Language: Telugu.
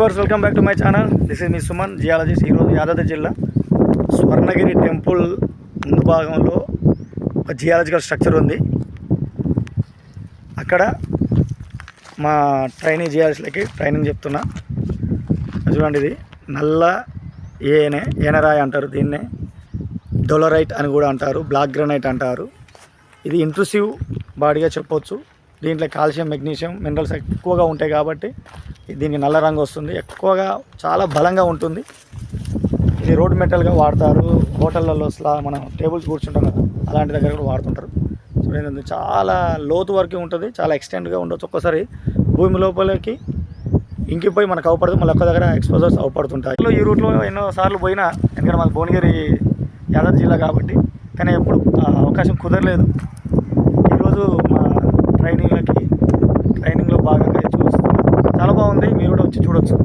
Verse welcome back to my channel this is me Suman geologist ఈరోజు యాదాద్రి జిల్లా స్వర్ణగిరి టెంపుల్ ముందు భాగంలో ఒక జియాలజికల్ స్ట్రక్చర్ ఉంది. అక్కడ మా ట్రైనింగ్ జియాలజిస్ట్లకి ట్రైనింగ్ చెప్తున్నా. చూడండి ఇది. నల్ల ఏనే ఏనరాయి అంటారు దీన్నే. డొలరైట్ అని కూడా అంటారు బ్లాక్ గ్రనైట్ అంటారు. ఇది ఇంట్రూసివ్ బాడీగా చెప్పొచ్చు. దీంట్లో కాల్షియం మెగ్నీషియం మినరల్స్ ఎక్కువగా ఉంటాయి కాబట్టి దీనికి నల్ల రంగు వస్తుంది. ఎక్కువగా చాలా బలంగా ఉంటుంది. ఇది రోడ్ మెటల్గా వాడతారు. హోటళ్ళలో స్లా మనం టేబుల్స్ కూర్చుంటాం కదా అలాంటి దగ్గర కూడా వాడుతుంటారు. చూడండి చాలా లోతు వరకు ఉంటుంది. చాలా ఎక్స్టెండ్గా ఉండొచ్చు. ఒక్కసారి భూమి లోపలికి ఇంకిపోయి మనకు అవపడదు. మళ్ళీ ఒక్క దగ్గర ఎక్స్పోజర్స్ అవపడుతుంటాయి. ఈ రూట్లో ఎన్నో సార్లు పోయినా ఎందుకంటే మాకు భువనగిరి యాదాద్రి జిల్లా కాబట్టి కానీ ఎప్పుడు అవకాశం కుదరలేదు. ఈరోజు మా ట్రైనింగ్లకి ట్రైనింగ్లో బాగుంది. మీరు కూడా వచ్చి చూడొచ్చు.